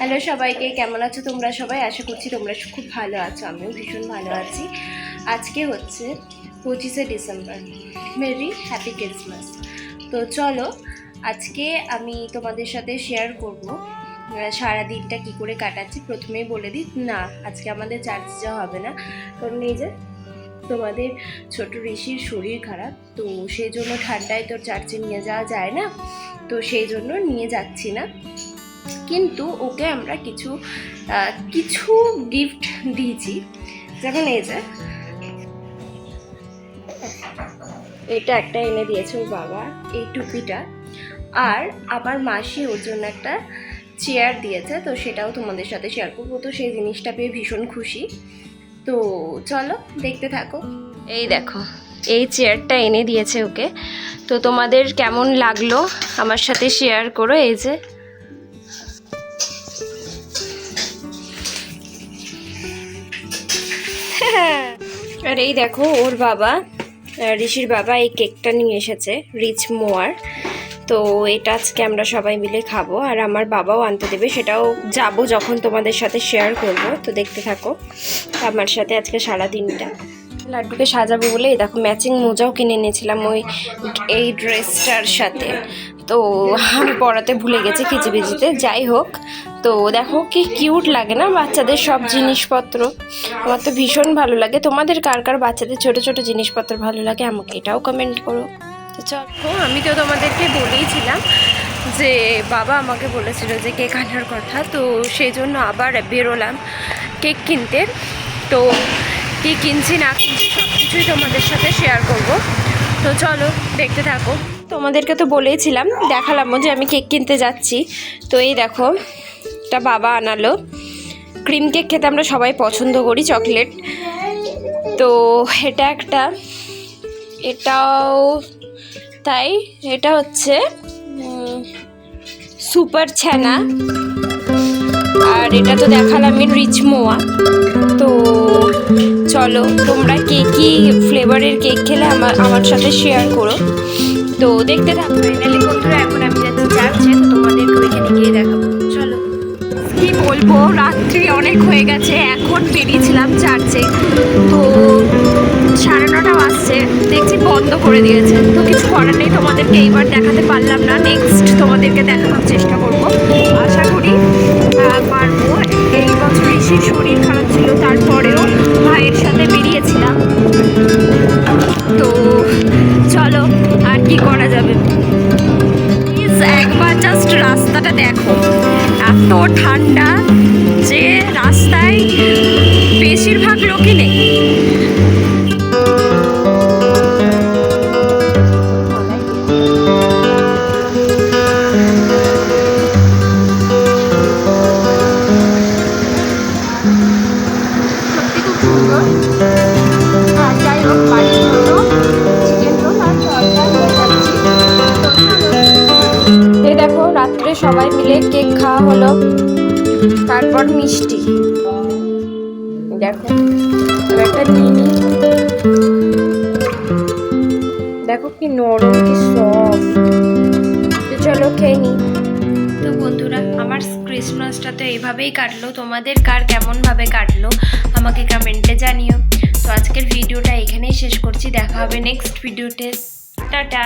Hello সবাইকে, কেমন আছো তোমরা সবাই? আশা করছি তোমরা খুব ভালো আছো, আমিও ভীষণ ভালো আছি। আজকে হচ্ছে পঁচিশে ডিসেম্বর মেরি হ্যাপি ক্রিসমাস। তো চলো, আজকে আমি তোমাদের সাথে শেয়ার করব সারা দিনটা কী করে কাটাচ্ছি। প্রথমেই বলে দিই, না, আজকে আমাদের চার্চ যাওয়া হবে না। কারণ এই যে তোমাদের ছোট ঋষির শরীর খারাপ, তো সেই জন্য ঠান্ডায় তোর চার্চে নিয়ে যাওয়া যায় না। তো সেই জন্য নিয়ে যাচ্ছি না। কিন্তু ওকে আমরা কিছু কিছু গিফট দিয়েছি। যেমন এই যে, এটা একটা এনে দিয়েছে ওর বাবা, এই টুপিটা। আর আমার মাসি ওর জন্য একটা চেয়ার দিয়েছে, তো সেটাও তোমাদের সাথে শেয়ার করব। তো সেই জিনিসটা পেয়ে ভীষণ খুশি। তো চলো, দেখতে থাকো। এই দেখো, এই চেয়ারটা এনে দিয়েছে ওকে। তো তোমাদের কেমন লাগল আমার সাথে শেয়ার করো, এই যে। আর এই দেখো, ওর বাবা ঋষির বাবা এই কেকটা নিয়ে এসেছে, রিচ মোয়ার। তো এটা আজকে আমরা সবাই মিলে খাব, আর আমার বাবাও আনতে দেবে, সেটাও যাব যখন তোমাদের সাথে শেয়ার করব, তো দেখতে থাকো। আমার সাথে আজকে সারা দিনটা। লাড্ডুকে সাজাবো বলে দেখো ম্যাচিং মোজাও কিনে এনেছিলাম ওই, এই ড্রেসটার সাথে। তো আমি পড়াতে ভুলে গেছি খিচিবিচিতে যাই হোক তো দেখো কি কিউট লাগে না বাচ্চাদের সব জিনিসপত্র? আমার তো ভীষণ ভালো লাগে। তোমাদের কার কার বাচ্চাদের ছোট ছোট জিনিসপত্র ভালো লাগে আমাকে এটাও কমেন্ট করো। চলো, আমি তো তোমাদেরকে বলেইছিলাম যে বাবা আমাকে বলেছিল যে কেক আনার কথা, তো সেই জন্য আবার বেরোলাম কেক কিনতে। তো কি কিনছি না কিনছি সব কিছুই তোমাদের সাথে শেয়ার করব। তো চলো, দেখতে থাকো। তোমাদেরকে তো বলেইছিলাম দেখালামও যে আমি কেক কিনতে যাচ্ছি। তো এই দেখো এটা বাবা আনালো। ক্রিম কেক খেতে আমরা সবাই পছন্দ করি, চকলেট। তো এটা একটা, এটাও তাই, এটা হচ্ছে সুপার ছানা। আর এটা তো দেখালামই রিচ মোয়া। তো চলো, তোমরা কে কি ফ্লেভারের কেক খেলে আমার আমার সাথে শেয়ার করো। তো দেখতে থাকো ফাইনালি বন্ধুরা, এখন আমি যাচ্ছি চার্চে তো তোমাদেরকে ওইখানে গিয়ে দেখাবো। চলো, কি বলব, রাত্রি অনেক হয়ে গেছে, এখন বেরিয়েছিলাম চার্চে। তো সাড়ে নটা বাজছে, দেখছি বন্ধ করে দিয়েছে। তো কিছু করার নেই, তোমাদেরকে এইবার দেখাতে পারলাম না। নেক্সট তোমাদেরকে দেখানোর চেষ্টা করব। আশা করি পারব। এই বছর ঋষির শরীর খারাপ ছিল রাস্তাটা দেখো। এত ঠান্ডা যে রাস্তায় বেশিরভাগ লোকই নেই। সত্যি খুব সবাই কেক খাওয়া হলো। তারপর মিষ্টি। দেখো একটা নিনি দেখো কি নরম, কি সফট তো চলো খেয়ে নিই তো বন্ধুরা, আমার ক্রিসমাসটা তো এইভাবেই কাটলো। তোমাদের কার কেমনভাবে কাটলো, আমাকে কমেন্টে জানিও। তো আজকের ভিডিওটা এখানেই শেষ করছি। দেখা হবে নেক্সট ভিডিওতে টাটা।